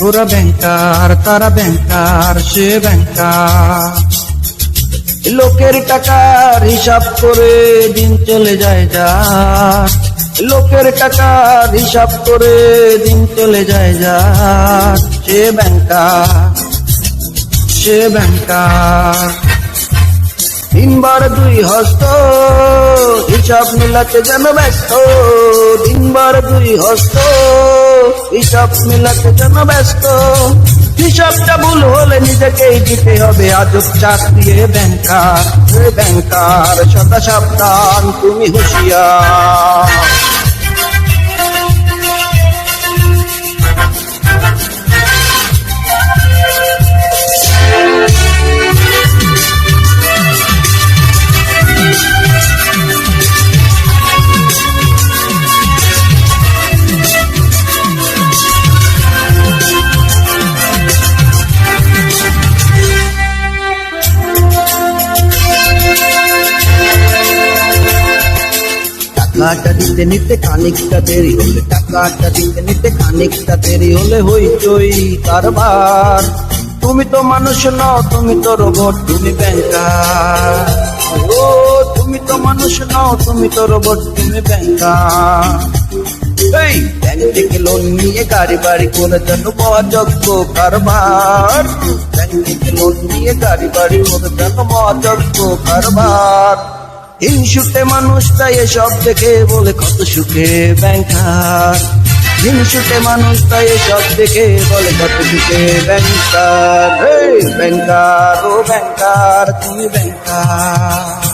তোরা ব্যাংকার তারা ব্যাংকার সে ব্যাংকার লোকের টাকার হিসাব করে দিন চলে যায় যা। লোকের টাকার হিসাব করে দিন চলে যায় যা। সে ব্যাংকার সে ব্যাংকার দিনবার দুই হস্ত, হিসাব মিলাতে যেন ব্যস্ত। দিনবার দুই হস্ত হিসাব মিলাতে যেন ব্যস্ত? হিসাবটা ভুল হলে নিজেকেই দিতে হবে আজব চাকরি ব্যাংকার। ব্যাংকার, সদা সাবধান, তুমি হুঁশিয়ার। টাকাটা দিতে নিতে খানিকটা দেরি হলে, টাকাটা দিতে নিতে খানিকটা দেরি হলে হইচই কারবার। তুমি তো মানুষ নও, তুমি তো রোবট, তুমি ব্যাংকার ও, তুমি তো মানুষ নও, তুমি তো রোবট, তুমি ব্যাংকার এই ব্যাংক থেকে লোন নিয়ে গাড়ি বাড়ি করে যেন মহাযজ্ঞ কারবার। ব্যাংক থেকে লোন নিয়ে গাড়ি বাড়ি করে যেন মহাযজ্ঞ কারবার। হিংসুটে মানুষটা এসব দেখে বলে কত সুখে ব্যাংকার। হিংসুটে মানুষটা এসব দেখে বলে কত সুখে ব্যাংকার। ব্যাংকার, ও ব্যাংকার, তুমি ব্যাংকার।